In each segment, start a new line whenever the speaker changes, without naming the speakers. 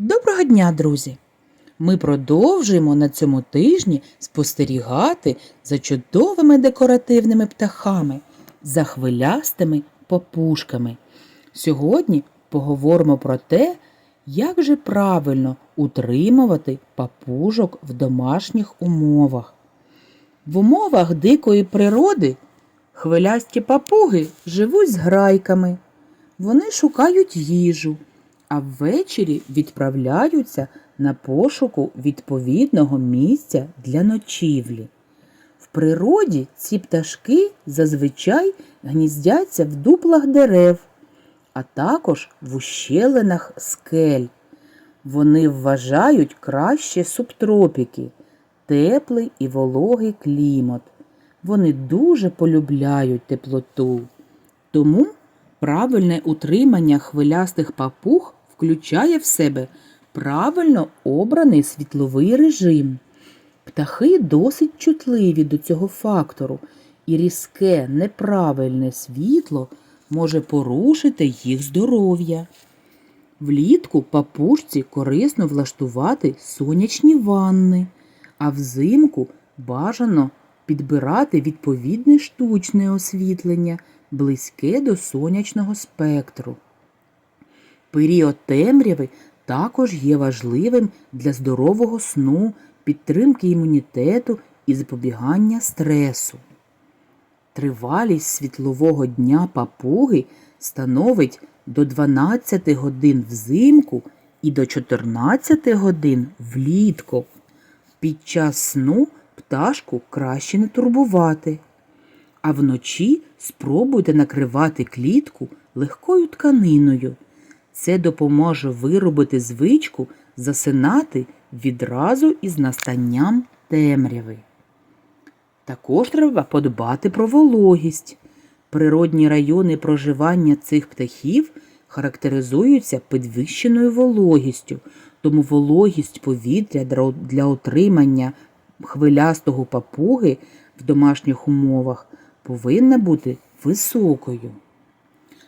Доброго дня, друзі! Ми продовжуємо на цьому тижні спостерігати за чудовими декоративними птахами, за хвилястими попушками. Сьогодні поговоримо про те, як же правильно утримувати папужок в домашніх умовах. В умовах дикої природи хвилясті папуги живуть з грайками. Вони шукають їжу, а ввечері відправляються на пошуку відповідного місця для ночівлі. В природі ці пташки зазвичай гніздяться в дуплах дерев, а також в ущелинах скель. Вони вважають краще субтропіки, теплий і вологий клімат. Вони дуже полюбляють теплоту. Тому правильне утримання хвилястих папуг включає в себе правильно обраний світловий режим. Птахи досить чутливі до цього фактору, і різке неправильне світло може порушити їх здоров'я. Влітку папушці корисно влаштувати сонячні ванни, а взимку бажано підбирати відповідне штучне освітлення, близьке до сонячного спектру. Період темряви також є важливим для здорового сну, підтримки імунітету і запобігання стресу. Тривалість світлового дня папуги становить до 12 годин взимку і до 14 годин влітку. Під час сну пташку краще не турбувати, а вночі спробуйте накривати клітку легкою тканиною. Це допоможе виробити звичку засинати відразу із настанням темряви. Також треба подбати про вологість. Природні райони проживання цих птахів характеризуються підвищеною вологістю, тому вологість повітря для- отримання хвилястого папуги в домашніх умовах повинна бути високою.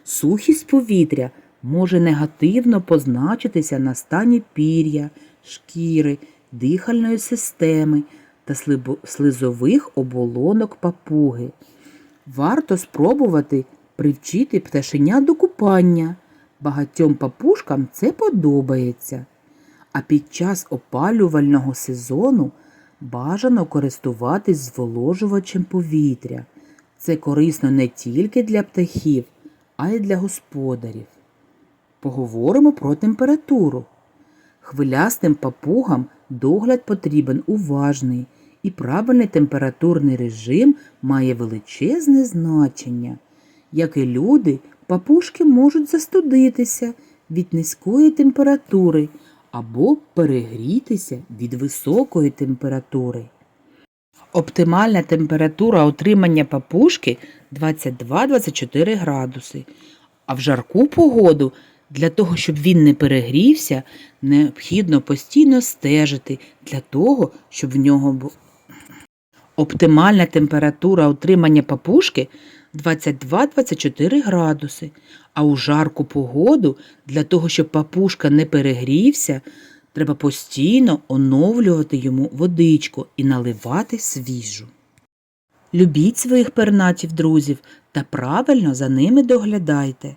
Сухість повітря може негативно позначитися на стані пір'я, шкіри, дихальної системи та слизових оболонок папуги. Варто спробувати привчити пташеня до купання. Багатьом папушкам це подобається. А під час опалювального сезону бажано користуватись зволожувачем повітря. Це корисно не тільки для птахів, а й для господарів. Поговоримо про температуру. Хвилястим папугам догляд потрібен уважний, і правильний температурний режим має величезне значення. Як і люди, папушки можуть застудитися від низької температури або перегрітися від високої температури. Оптимальна температура утримання папушки 22-24 градуси. А в жарку погоду для того, щоб він не перегрівся, необхідно постійно стежити для того, щоб в нього бу- Оптимальна температура утримання папушки 22-24 градуси. А у жарку погоду для того, щоб папушка не перегрівся, треба постійно оновлювати йому водичку і наливати свіжу. Любіть своїх пернатів друзів та правильно за ними доглядайте.